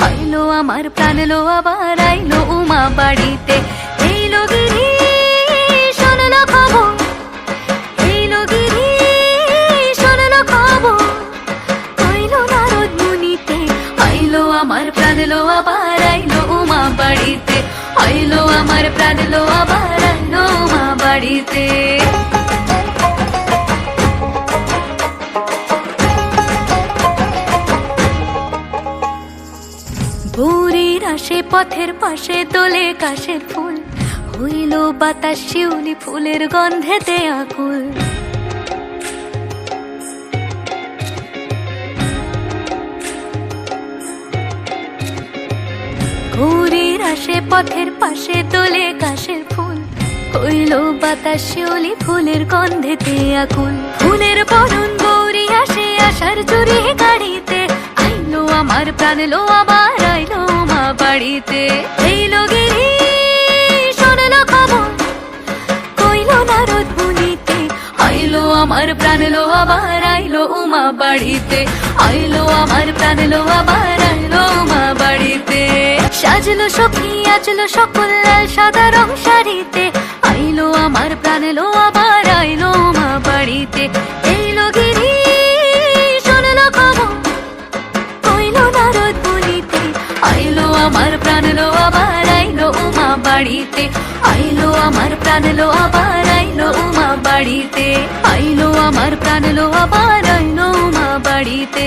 আইলো আমার প্রাণ, লো আবার আইলো উমা বাড়িতে। এইলো গিরি শোনলো খবর। এইলো গিরি শোনলো খবর। কইলো নারদ মুনিতে আইলো আমার প্রাণ, লো আবার আইলো উমা বাড়িতে। আইলো আমার প্রাণ, লো আবার বাড়িতে। ভোরের আসে পথের পাশে তোলে কাশের ফুল, হইল বাতাস শিউলি ফুলের গন্ধেতে আকুল। ভোরের আসে পথের পাশে তোলে কাশের হইল বাতাস শিউলি ফুলের গন্ধেতে আকুল ফুলের বরণ গৌরী আসে আসার চুরি গাড়িতে। আইলো আমার প্রাণ লো আবার আইলো মা বাড়িতে। এইলো গিরি শোনলো খবর, কইলো নারদ মুনিতে। আইলো আমার প্রাণ লো আবার আইলো উমা বাড়িতে। আইলো আমার প্রাণ লো আবার আইলো উমা বাড়িতে। সাজলো সখী, আজলো সকল লাল সাদা রং শাড়িতে। আইলো আমার প্রাণ লো আবার আইলো উমা বাড়িতে। এইলো গিরি, শোনলো খবর। কইলো নারদ বলিতে আইলো আমার প্রাণ লো আবার আইলো উমা বাড়িতে। আইলো আমার প্রাণ লো আবার আইলো উমা বাড়িতে। আইলো আমার প্রাণ লো আবার আইলো উমা বাড়িতে।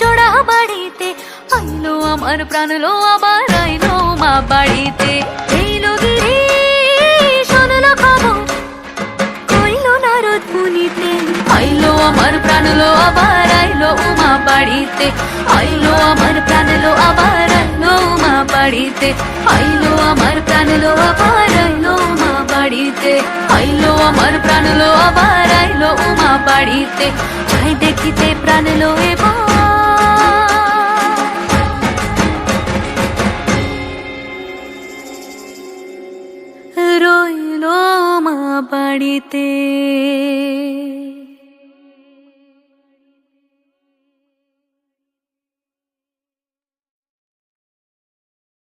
জোড়া বাড়িতে, আইলো আমার প্রাণ লো আবার আইলো মা বাড়িতে। এইলো গিরি শোনলো খবর, কইলো নারদ মুনিতে। আইলো আমার প্রাণ লো আবার আইলো উমা বাড়িতে। আইলো আমার প্রাণ লো আবার আইলো উমা বাড়িতে। আইলো আমার প্রাণ লো আবার আইলো উমা বাড়িতে। আইলো আমার প্রাণ লো আবার আইলো উমা বাড়িতে। যাই দেখিতে প্রাণ লো বাড়িতে।